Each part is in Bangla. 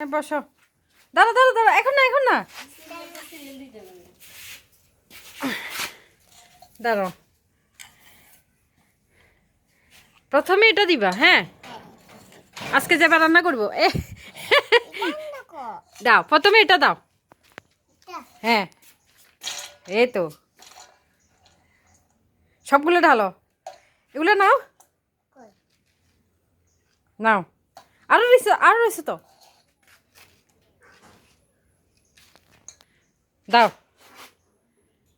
হ্যাঁ, বসো। দাঁড়া দাঁড়া দাঁড়া এখন না এখন না। দাঁড়াও। প্রথমে এটা দিবা হ্যাঁ? আজকে যাবা রান্না করব এ দাও প্রথমে এটা দাও। হ্যাঁ এই তো। সবগুলো ঢালো। এগুলো নাও। নাও। আরও রয়েছে আরও রয়েছে তো। দাও।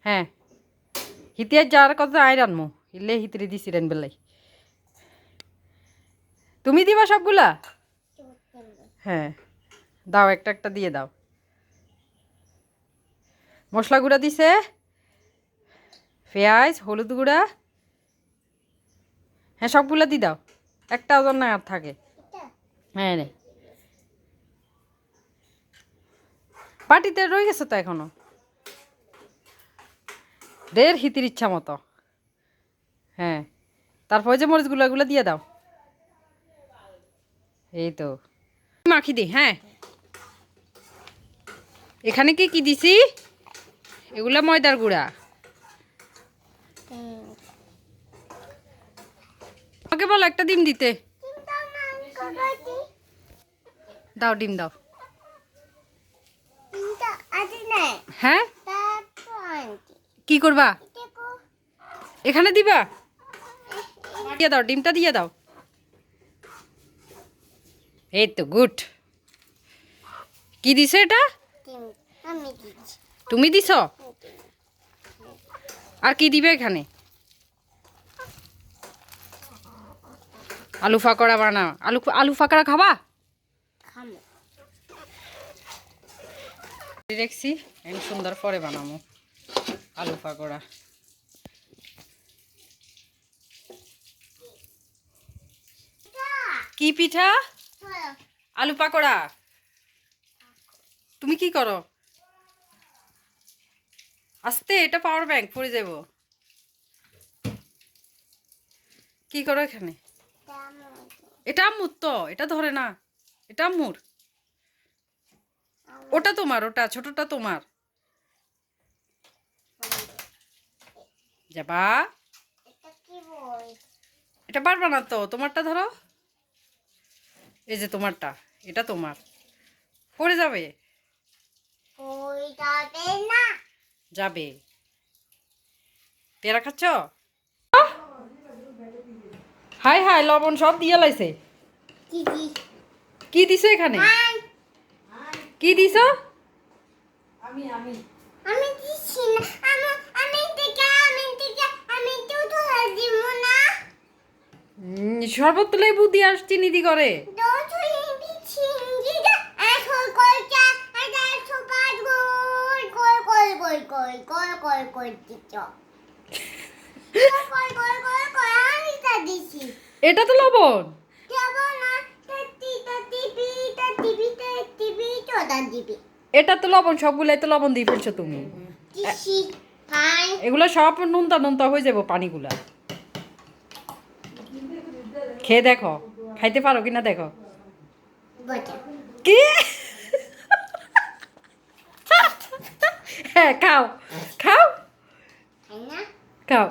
হ্যাঁ। হিতিয়ার যাওয়ার কথা আয় রানমু। ইলে হিতরে দিছিলেন বেলাই তুমি দিবা সবগুলা? হ্যাঁ। দাও, একটা একটা দিয়ে দাও। মশলা গুঁড়া দিছে। পেঁয়াজ, হলুদ গুঁড়া। হ্যাঁ সবগুলা দি দাও। একটা ওজন না আর থাকে। হ্যাঁ রে পার্টিতে রয়ে গেছে তো এখনও? ঢের হিতির ইচ্ছা মতো। হ্যাঁ। তারপরে যে মরিচগুলো এগুলো দিয়ে দাও। এই তো। মাখি দি হ্যাঁ। এখানে কি কি দিছি? এগুলা ময়দার গুঁড়া। আমাকে বলো একটা ডিম দিতে। দাও ডিম দাও। হ্যাঁ? কি করবা? এখানে দিবা? দিয়ে দাও ডিমটা দিয়ে দাও। এই তো গুড। কি দিছে এটা? তুমি দিছ? আর কি দিবে এখানে? আলু ফাকড়া বানা আলু আলু ফাকড়া খাবা? দেখছি সুন্দর পরে বানাবো আলু পাকোড়া। কি পিঠা? আলু পাকোড়া। তুমি কি করো? আস্তে, এটা পাওয়ার ব্যাংক পড়ে যাব। কি করো এখানে? এটা আম্মুর তো, এটা ধরে না। এটা আম্মুর। ওটা তোমার, ওটা, ছোটটা তোমার। যাবা এটা পারবা না তো তোমারটা ধরো। এই যে তোমারটা এটা তোমার। পড়ে যাবে? যাবে পেয়ারা খাচ্ছ? হাই হাই লবণ সব দিয়ে লাইছে। কি দিছো এখানে? কি দিছ? আমি আমি। আমি দিচ্ছি না। আমি আমি শরবত তুলে বুদ্ধি আর চিনি দি করে এটা তো লবণ। এটা তো লবণ সবগুলাই তো লবণ দিয়ে পড়ছো তুমি। এগুলো সব নুনতা নুনতা হয়ে যাব পানিগুলা। খেয়ে দেখো খাইতে পারো কিনা দেখো। কি? হ্যাঁ খাও। খাও? খাও।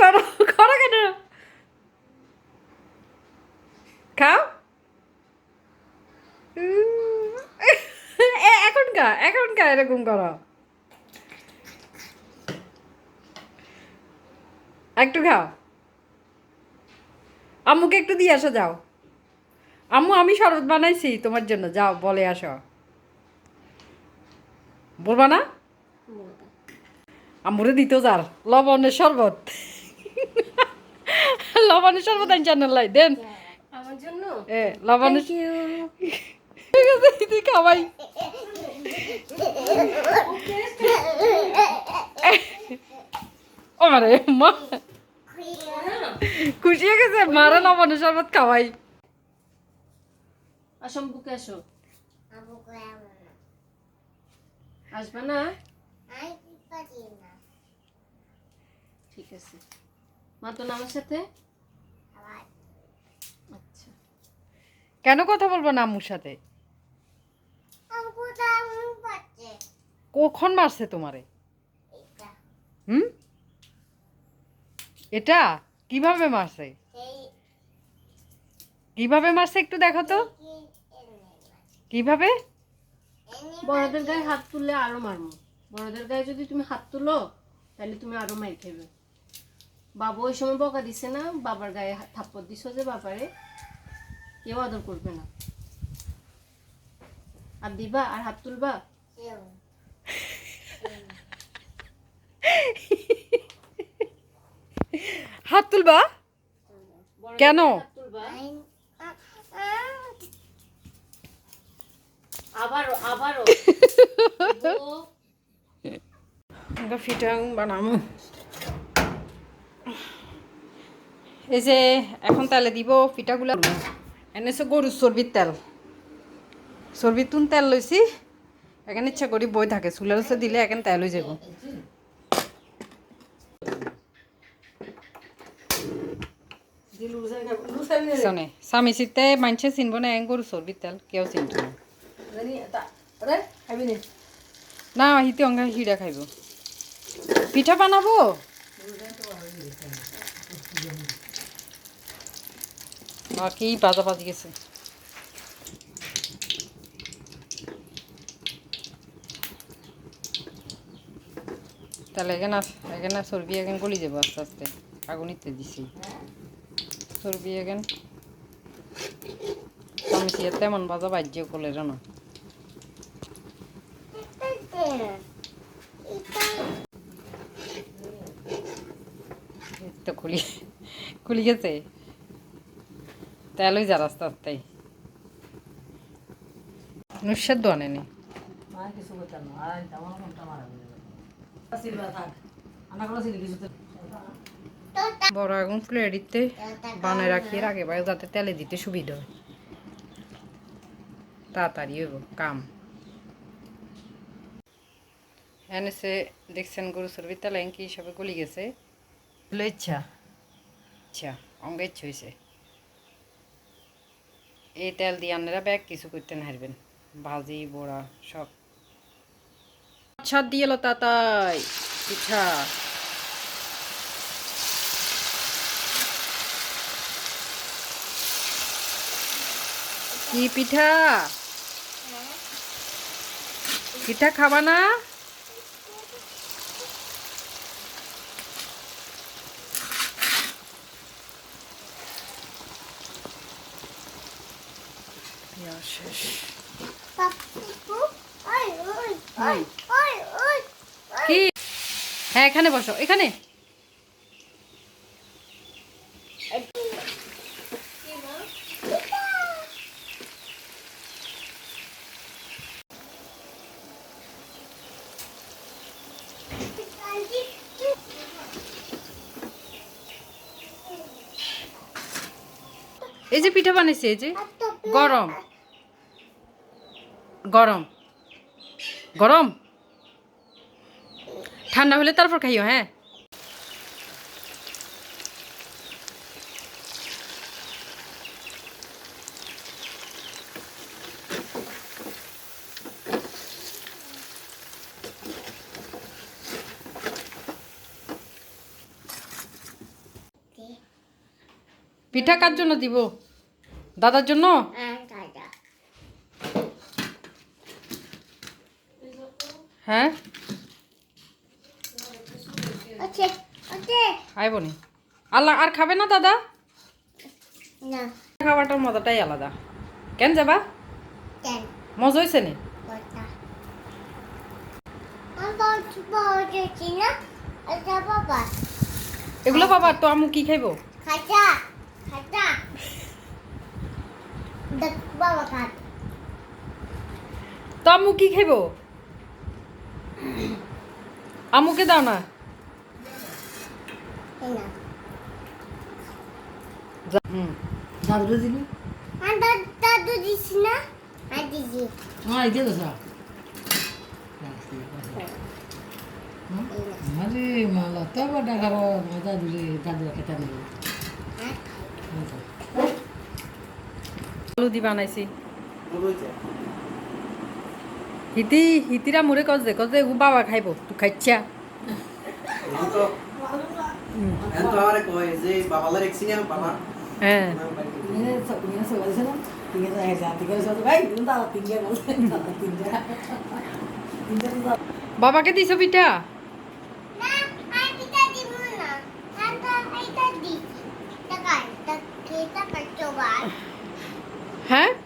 করো। করো কেন? খাও? এ, এখন খা এখন খা এরকম করো। একটু খাও। আম্মুকে একটু দিয়ে আসো যাও। আম্মু আমি শরবত বানাইছি তোমার জন্য। যাও বলে আসো। বলবা না? আমরে দিত যার। লবণের শরবত। লবণের শরবত আনছি লাই দেন। আমার জন্য? এ লবণের ঠিক আছে দিদি খাওয়াই ও মা। খুশি হয়ে গেছে? মারা লবণের শরবত খাওয়াই। আসম বুকে আসো। আসবে না? ঠিক আছে। মা তো আমার সাথে? আচ্ছা। কেন কথা বলব না আম্মুর সাথে? কখন মারছে তোমারে? এটা। হুম? এটা? কীভাবে মারছে? কীভাবে মারছে একটু দেখো তো। কীভাবে? বড়দের গায়ে হাত তুললে আরও মারমু বড়দের গায়ে যদি তুমি হাত তুলো তাহলে তুমি আরও মার খেবে। বাবু ওই সময় বকা দিছে না? বাবার গায়ে হাত- থাপ্পড় দিছো যে বাবারে? কেউ আদর করবে না। আর দিবা? আর হাত তুলবা সেও হাত তুলবা? কেন? ফিটাং বানামু এই যে এখন তেলে দিব পিঠাগুলা এনেছে গরুর চর্বির তেল। চর্বির তুন তেল লইছি এখানে ইচ্ছা করি বই থাকে। চুলের দিলে এখানে তেল হয়ে যাব। শোনে স্বামী মানছে চিনব না এং গরু চর্বির তেল কেউ চিনব না হিতে অঙ্গা হিড়া খাইব পিঠা বানাবো বাকি বাজা বাজি গেছে তাহলে এখানে এখানে চর্বি এখন গলি যাব আস্তে আস্তে আগুনিতে দিছি চর্বি এখন আমি তেমন বাজা বাজ্য করলে জানো? তো খুলি খুলি গেছে? তেলই যা রাস্তা আস্তে নুসের দোয়ানে নি। বড় আগুন প্লেট দিতে বানায় রাখি এর আগে বাইরে যাতে তেলে দিতে সুবিধা হয়। তাড়াতাড়ি হইব কাম। এনেছে দেখছেন গরু সরবি তেল কি হিসাবে গলি গেছে? ইচ্ছা। আচ্ছা অঙ্গ ইচ্ছা হয়েছে এই তেল দিয়ে আপনারা ব্যাগ কিছু করতে না হারবেন। ভাজি বড়া সব। আচ্ছা দিয়ে এলো তাতাই। পিঠা কি পিঠা? পিঠা খাবা না? শেষ। হ্যাঁ এখানে বসো এখানে। এই যে পিঠা বানিয়েছি এই যে গরম। গরম। গরম? ঠান্ডা হলে তারপর খাইও হ্যাঁ? পিঠা কার জন্য দিব? দাদার জন্য? হ্যাঁ ওকে ওকে। আল্লাহ আর খাবে না দাদা? না। খাবারটার মজাটাই আলাদা। কেন যাবা? মজা হয়েছে নি? বাবা এগুলো বাবার তো আমু কি খাইব? খাজা তো আমু কি খাইব? আমুকে দাও না। দিবি। আর দাদু দিস না আর দিদি হ্যাঁ এই মাঝে মালা তবে দেখাবো দাদুরে দাদুরা খেতে নেবে আলু দি বানাইছি হিতি হিতিরা মুরে কজ দে কজ দে বাবা খাইব তুই খাইছা এই তো এখন তো আমারে কয় যে বাবালা রেখছি না বাবা। হ্যাঁ Ini ini sekolah Huh?